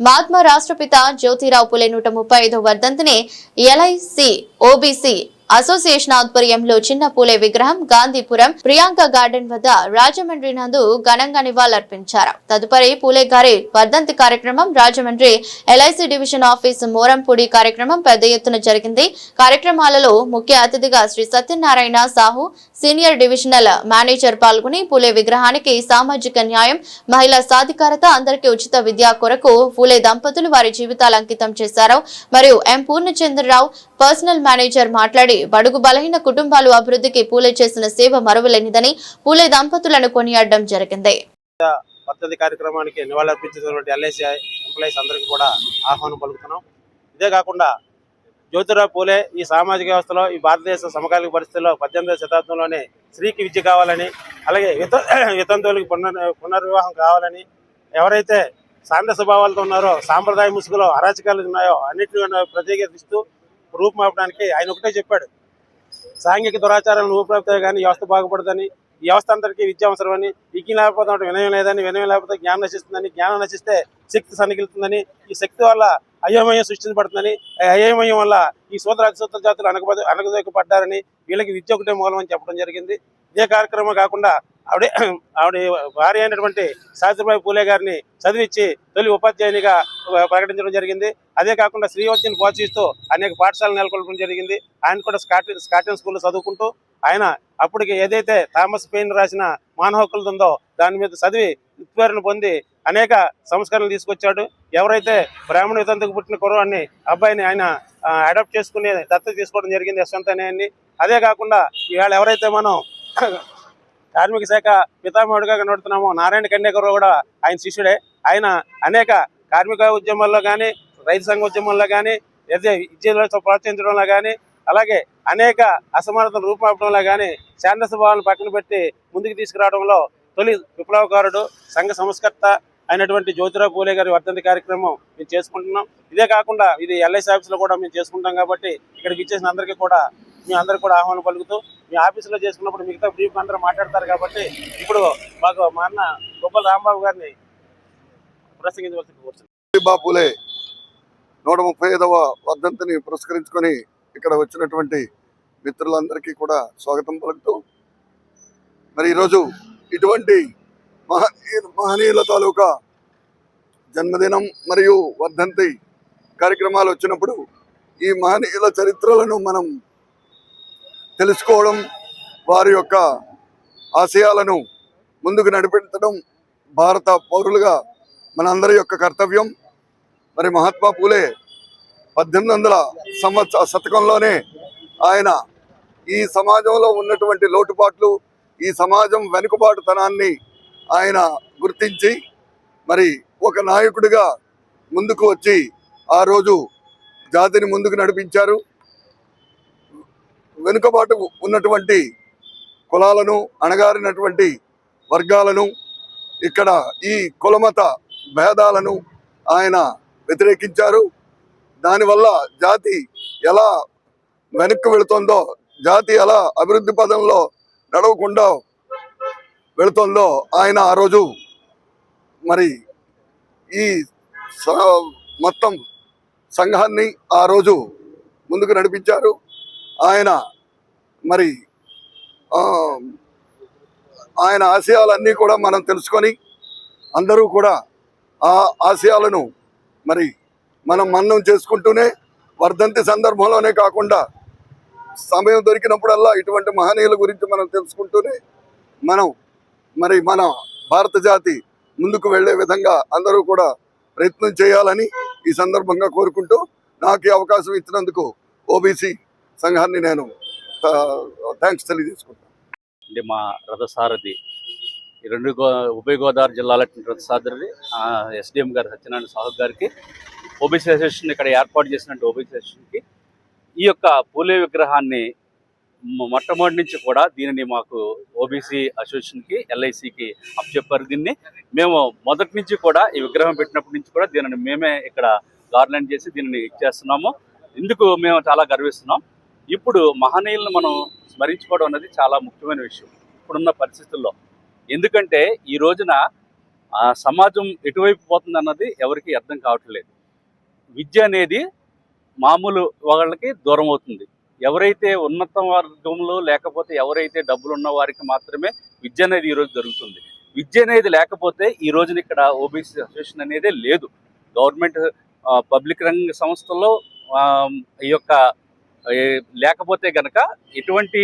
మహాత్మా రాష్ట్రపిత జ్యోతిరావు పులే నూట ముప్పై ఐదో వర్ధంతిని ఎల్ఐసి ఓబీసీ అసోసియేషన్ ఆధ్వర్యంలో చిన్న పూలే విగ్రహం గాంధీపురం ప్రియాంక గార్డెన్ వద్ద రాజమండ్రి నందు ఘనంగా నివాళులర్పించారు. తదుపరి పూలే గారి వర్ధంతి కార్యక్రమం Rajahmundry LIC division office Morampudi కార్యక్రమం పెద్ద ఎత్తున జరిగింది. కార్యక్రమాలలో ముఖ్య అతిథిగా Shri Satyanarayana Sahu senior divisional manager పాల్గొని పూలే విగ్రహానికి సామాజిక న్యాయం మహిళా సాధికారత అందరికీ ఉచిత విద్య కొరకు పూలే దంపతులు వారి జీవితాలు అంకితం చేశారు. మరియు ఎం పూర్ణచంద్రరావు పర్సనల్ మేనేజర్ మాట్లాడి బడుగు బలహీన కుటుంబాలు అభివృద్ధికి పూలే చేసిన సేవ మరువలేనిదని పూలే దంపతులను కొనియాడడం జరిగింది. పద్ధతి కార్యక్రమానికి నివాళులర్పించినటువంటి ఎల్ఐసి ఎంప్లాయీస్ అందరికీ కూడా ఆహ్వానం పలుకుతున్నాం. ఇదే కాకుండా జ్యోతిరావు పూలే ఈ సామాజిక వ్యవస్థలో ఈ భారతదేశ సమకాలీన పరిస్థితుల్లో పద్దెనిమిదవ శతాబ్దంలోనే స్త్రీకి విద్య కావాలని అలాగే విత వితంతువులకి పునర్ పునర్వివాహం కావాలని ఎవరైతే సాంద్ర స్వభావాలతో ఉన్నారో సాంప్రదాయ ముసుగులో అరాచకాలు ఉన్నాయో అన్నింటిని ప్రత్యేకిస్తూ రూపుమాపడానికి ఆయన ఒకటే చెప్పాడు. సాంఘిక దురాచారాలను రూపుమాపితే కానీ వ్యవస్థ బాగుపడదని ఈ వ్యవస్థ అందరికీ విద్య అవసరమని విజ్ఞ లేకపోతే వినయం లేదని వినయం లేకపోతే జ్ఞానం నశిస్తుందని జ్ఞానం నశిస్తే శక్తి సన్నగిలుతుందని ఈ శక్తి వల్ల అయోమయం సృష్టించబడుతుందని అయోమయం వల్ల ఈ సూత్ర అతిసూత్ర జాతులు అనగబ అనగదొక్కబడ్డారని వీళ్ళకి విద్య ఒకటే మూలం అని చెప్పడం జరిగింది. ఇదే కార్యక్రమం కాకుండా ఆవిడ ఆవిడ భార్య అయినటువంటి సావిత్రిబాయి పూలే గారిని చదివించి తొలి ఉపాధ్యాయునిగా ప్రకటించడం జరిగింది. అదే కాకుండా శ్రీవత్యని ప్రోత్సహిస్తూ అనేక పాఠశాలలు నెలకొల్పడం జరిగింది. ఆయన కూడా స్కాటిన్ స్కాటిన్ స్కూల్లో చదువుకుంటూ ఆయన అప్పటికి ఏదైతే థామస్ పెయిన్ రాసిన మానవ హక్కులు ఉందో దాని మీద చదివి ఉత్పేరణ పొంది అనేక సంస్కరణలు తీసుకొచ్చాడు. ఎవరైతే బ్రాహ్మణ వితంతుకు పుట్టిన కురవాన్ని అబ్బాయిని ఆయన అడాప్ట్ చేసుకుని దత్తత తీసుకోవడం జరిగింది యశ్వంత్ అనే అదే కాకుండా ఇవాళ ఎవరైతే మనం కార్మిక శాఖ పితామహుడిగా కనబడుతున్నాము. నారాయణ కన్యాకరావు కూడా ఆయన శిష్యుడే. ఆయన అనేక కార్మిక ఉద్యమాల్లో కానీ రైతు సంఘ ఉద్యమంలో కానీ లేదా విద్యలో ప్రోత్సహించడంలో కానీ అలాగే అనేక అసమానతను రూపాపడంలో కానీ శాంత స్వభావాలను పక్కన పెట్టి ముందుకు తీసుకురావడంలో తొలి విప్లవకారుడు సంఘ సంస్కర్త అయినటువంటి జ్యోతిరావు పూలే గారి వర్ధంతి కార్యక్రమం మేము చేసుకుంటున్నాం. ఇదే కాకుండా ఇది ఎల్ఐసి ఆఫీస్లో కూడా మేము చేసుకుంటాం కాబట్టి ఇక్కడికి ఇచ్చేసిన అందరికీ కూడా మేము అందరికీ కూడా ఆహ్వానం పలుకుతూ మీ ఆఫీసులో చేసుకున్నప్పుడు మిగతా బ్రీఫ్ అందరూ మాట్లాడతారు కాబట్టి ఇప్పుడు మాకు మా అన్న గొప్పల రాంబాబు గారిని ప్రసంగించవలసి కోరుతున్నాను నూట ముప్పై ఐదవ వర్ధంతిని పురస్కరించుకొని ఇక్కడ వచ్చినటువంటి మిత్రులందరికీ కూడా స్వాగతం పలుకుతూ మరి ఈరోజు ఇటువంటి మహనీయ మహనీయుల తాలూకా జన్మదినం మరియు వర్ధంతి కార్యక్రమాలు వచ్చినప్పుడు ఈ మహనీయుల చరిత్రలను మనం తెలుసుకోవడం వారి యొక్క ఆశయాలను ముందుకు నడిపించడం భారత పౌరులుగా మనందరి యొక్క కర్తవ్యం. మరి మహాత్మా పూలే పద్దెనిమిది వందల సంవత్సర శతకంలోనే ఆయన ఈ సమాజంలో ఉన్నటువంటి లోటుపాట్లు ఈ సమాజం వెనుకబాటుతనాన్ని ఆయన గుర్తించి మరి ఒక నాయకుడిగా ముందుకు వచ్చి ఆ రోజు జాతిని ముందుకు నడిపించారు. వెనుకబాటు ఉన్నటువంటి కులాలను అణగారినటువంటి వర్గాలను ఇక్కడ ఈ కులమత భేదాలను ఆయన వ్యతిరేకించారు. దానివల్ల జాతి ఎలా వెనక్కి వెళుతుందో జాతి ఎలా అభివృద్ధి పదంలో నడవకుండా వెళుతుందో ఆయన ఆ రోజు మరి ఈ స- మొత్తం సంఘాన్ని ఆ రోజు ముందుకు నడిపించారు. ఆయన మరి ఆయన ఆశయాలన్నీ కూడా మనం తెలుసుకొని అందరూ కూడా ఆ ఆశయాలను మరి మనం మన్నం చేసుకుంటూనే వర్ధంతి సందర్భంలోనే కాకుండా సమయం దొరికినప్పుడల్లా ఇటువంటి మహనీయుల గురించి మనం తెలుసుకుంటూనే మనం మరి మన భారత జాతి ముందుకు వెళ్ళే విధంగా అందరూ కూడా ప్రయత్నం చేయాలని ఈ సందర్భంగా కోరుకుంటూ నాకు అవకాశం ఇచ్చినందుకు ఓబీసీ సంఘాన్ని నేను థ్యాంక్స్ తెలియజేసుకుంటాను అంటే మా రథసారథి ఈ రెండు గో ఉభయ గోదావరి జిల్లాల రథసారథి ఎస్డిఎం గారు సత్యనారాయణ సాహు గారికి ఓబీసీ అసోసియేషన్ ఇక్కడ ఏర్పాటు చేసినట్టు ఓబీసీ అసోసియేషన్కి ఈ యొక్క పూలే విగ్రహాన్ని మొట్టమొదటి నుంచి కూడా దీనిని మాకు ఓబీసీ అసోసియేషన్కి ఎల్ఐసికి అప్పచెప్పారు. దీన్ని మేము మొదటి నుంచి కూడా ఈ విగ్రహం పెట్టినప్పటి నుంచి కూడా దీనిని మేమే ఇక్కడ గార్లెండ్ చేసి దీనిని ఇచ్చేస్తున్నాము. ఇందుకు మేము చాలా గర్విస్తున్నాం. ఇప్పుడు మహనీయులను మనం స్మరించుకోవడం అనేది చాలా ముఖ్యమైన విషయం ఇప్పుడున్న పరిస్థితుల్లో. ఎందుకంటే ఈ రోజున సమాజం ఎటువైపు పోతుంది అన్నది ఎవరికి అర్థం కావట్లేదు. విద్య అనేది మామూలు వాళ్ళకి దూరం అవుతుంది. ఎవరైతే ఉన్నత వర్గంలో లేకపోతే ఎవరైతే డబ్బులు ఉన్న వారికి మాత్రమే విద్య అనేది ఈరోజు జరుగుతుంది. విద్య అనేది లేకపోతే ఈ రోజున ఇక్కడ ఓబీసీ అసోసియేషన్ అనేది లేదు. గవర్నమెంట్ పబ్లిక్ రంగ సంస్థల్లో ఈ యొక్క లేకపోతే గనక ఎటువంటి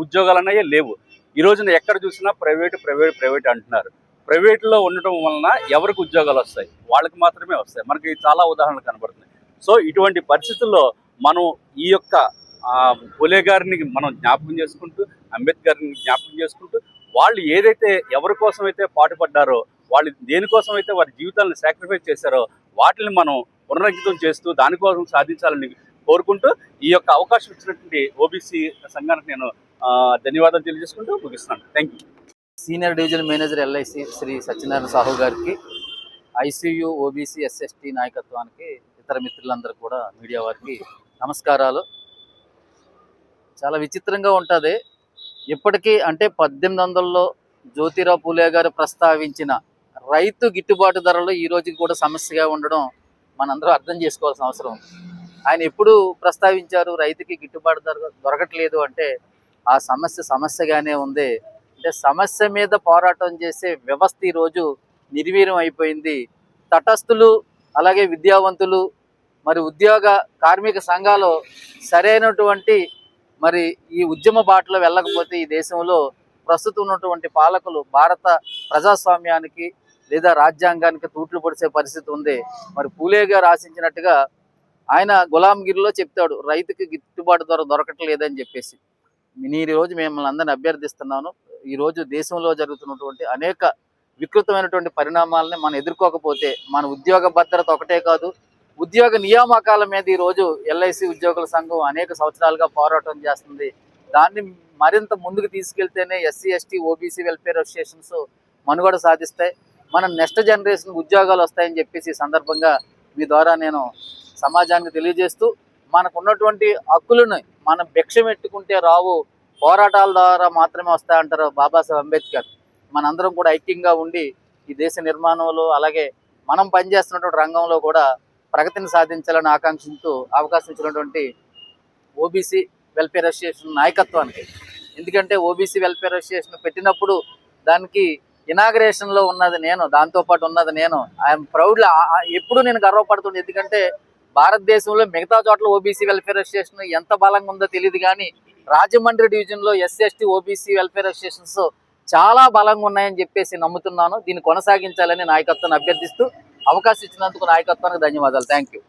ఉద్యోగాలు అనేవి లేవు. ఈ రోజున ఎక్కడ చూసినా ప్రైవేట్ ప్రైవేట్ ప్రైవేట్ అంటున్నారు. ప్రైవేట్లో ఉండటం వలన ఎవరికి ఉద్యోగాలు వస్తాయి? వాళ్ళకి మాత్రమే వస్తాయి. మనకి చాలా ఉదాహరణలు కనబడుతున్నాయి. సో ఇటువంటి పరిస్థితుల్లో మనం ఈ యొక్క ఆ, పూలే గారిని మనం జ్ఞాపకం చేసుకుంటూ అంబేద్కర్ని జ్ఞాపకం చేసుకుంటూ వాళ్ళు ఏదైతే ఎవరి కోసం అయితే పాటుపడ్డారో వాళ్ళు దేనికోసం అయితే వారి జీవితాలను సాక్రిఫైస్ చేశారో వాటిని మనం పునరంకితం చేస్తూ దానికోసం సాధించాలని కోరుకుంటూ ఈ యొక్క అవకాశం ఇచ్చినటువంటి ఓబీసీ సంఘానికి నేను ధన్యవాదాలు తెలియజేసుకుంటూ ముగిస్తున్నాను. Thank senior division manager LIC Shri Satyanarayana Sahu గారికి ఐసీయూ ఓబీసీ ఎస్ఎస్టీ నాయకత్వానికి ఇతర మిత్రులందరూ కూడా మీడియా వారికి నమస్కారాలు. చాలా విచిత్రంగా ఉంటుంది. ఇప్పటికీ అంటే పద్దెనిమిది వందలలో జ్యోతిరావు పూలే గారు ప్రస్తావించిన రైతు గిట్టుబాటు ధరలు ఈ రోజుకి కూడా సమస్యగా ఉండడం మనందరూ అర్థం చేసుకోవాల్సిన అవసరం ఉంది. ఆయన ఎప్పుడు ప్రస్తావించారు రైతుకి గిట్టుబాటు ధర దొరకట్లేదు అంటే ఆ సమస్య సమస్యగానే ఉంది. అంటే సమస్య మీద పోరాటం చేసే వ్యవస్థ ఈరోజు నిర్వీర్యం అయిపోయింది. తటస్థులు అలాగే విద్యావంతులు మరి ఉద్యోగ కార్మిక సంఘాలు సరైనటువంటి మరి ఈ ఉద్యమ బాటలో వెళ్ళకపోతే ఈ దేశంలో ప్రస్తుతం ఉన్నటువంటి పాలకులు భారత ప్రజాస్వామ్యానికి లేదా రాజ్యాంగానికి తూట్లు పొడిచే పరిస్థితి ఉంది. మరి పూలే గారు ఆశించినట్టుగా ఆయన గులాంగిరిలో చెప్తాడు రైతుకి గిట్టుబాటు ధర దొరకట్లేదని చెప్పేసి. నేను ఈ రోజు మిమ్మల్ని అందరిని అభ్యర్థిస్తున్నాను. ఈ రోజు దేశంలో జరుగుతున్నటువంటి అనేక వికృతమైనటువంటి పరిణామాలని మనం ఎదుర్కోకపోతే మన ఉద్యోగ భద్రత ఒకటే కాదు ఉద్యోగ నియామకాల మీద ఈ రోజు ఎల్ఐసి ఉద్యోగుల సంఘం అనేక సంవత్సరాలుగా పోరాటం చేస్తుంది. దాన్ని మరింత ముందుకు తీసుకెళ్తేనే SC ST OBC welfare associations మనుగడ సాధిస్తాయి. మన నెక్స్ట్ జనరేషన్ ఉద్యోగాలు వస్తాయని చెప్పేసి సందర్భంగా మీ ద్వారా నేను సమాజానికి తెలియజేస్తూ మనకున్నటువంటి హక్కులను మనం భిక్షం పెట్టుకుంటే రావు పోరాటాల ద్వారా మాత్రమే వస్తాయంటారు బాబాసాహెబ్ అంబేద్కర్. మనందరం కూడా ఐక్యంగా ఉండి ఈ దేశ నిర్మాణంలో అలాగే మనం పనిచేస్తున్నటువంటి రంగంలో కూడా ప్రగతిని సాధించాలని ఆకాంక్షిస్తూ అవకాశం ఇచ్చినటువంటి ఓబీసీ వెల్ఫేర్ అసోసియేషన్ నాయకత్వానికి. ఎందుకంటే ఓబీసీ వెల్ఫేర్ అసోసియేషన్ పెట్టినప్పుడు దానికి ఇనాగ్రేషన్లో ఉన్నది నేను దాంతో పాటు ఉన్నది నేను. ఐఎమ్ ప్రౌడ్ ఎప్పుడు నేను గర్వపడుతుంది ఎందుకంటే భారతదేశంలో మిగతా చోట్ల ఓబీసీ వెల్ఫేర్ అసోసియేషన్ ఎంత బలంగా ఉందో తెలియదు కానీ రాజమండ్రి డివిజన్లో SC ST OBC welfare associations చాలా బలంగా ఉన్నాయని చెప్పేసి నమ్ముతున్నాను. దీన్ని కొనసాగించాలని నాయకత్వాన్ని అభ్యర్థిస్తూ అవకాశం ఇచ్చినందుకు నాయకత్వానికి ధన్యవాదాలు. Thank you